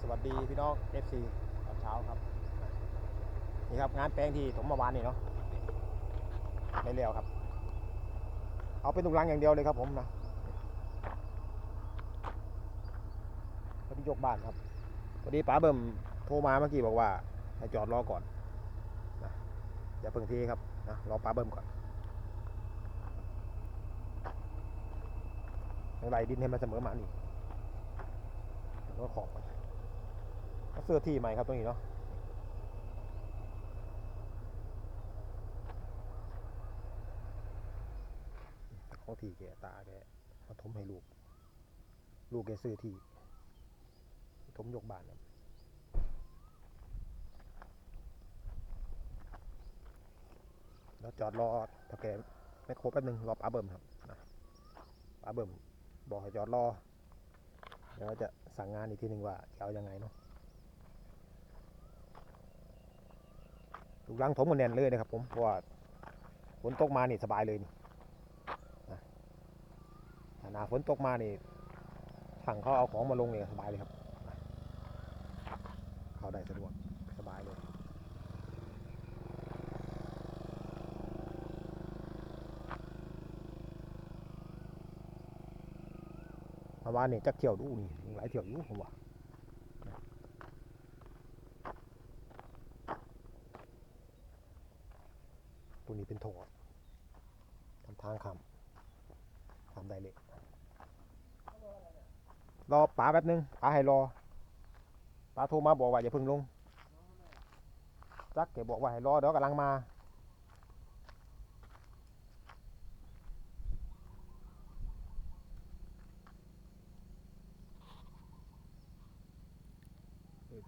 สวัสดีพี่น้อง FC ตอนเช้าครับ นี่ครับงานแปลงที่ผมเมาวานนี่เนาะไม่เลี้ยวครับ เอาเป็นตุกลังอย่างเดียวเลยครับผมนะพอดียกบ้านครับพอดีป๋าเบิ่มโทรมาเมื่อกี้บอกว่าให้จอดรอก่อนนะอย่าเพิ่งทีครับนะรอป๋าเบิ่มก่อนยังไรดินให้มันเสมอหมานี่ ก็ขอบมันเสื้อที่ใหม่ครับตรงนี้เนาะของที่แกตาแกมาทมให้ลูก ลูกแกซื้อที่ทมยกบ้านครับแล้วจอดรอถ้าแกไม่ครบแป๊บนึงรอป้าเบิ่มครับป้าเบิ่มบอกให้จอดรอ เดี๋ยวเราจะสั่งงานอีกทีหนึ่งว่าจะเอายังไงเนาะลูกลังถมกันแน่นเลยนะครับผมเพราะว่าฝนตกมานี่สบายเลยนี่ถ้าหนาฝนตกมานี่ถังเขาเอาของมาลงเนี่ยสบายเลยครับ เข้าได้สะดวกสบายเลย ประมาณนี้จักเที่ยวดูนี่หลายเที่ยวอยู่ผมว่าตัวนี้เป็นโถทำทางคำทำได้เลยรอป๋าแป๊บนึงป๋าให้รอป๋าโทรมาบอกว่าอย่าเพิ่งลงจักแกบอกว่าให้รอเดี๋ยวกำลังมา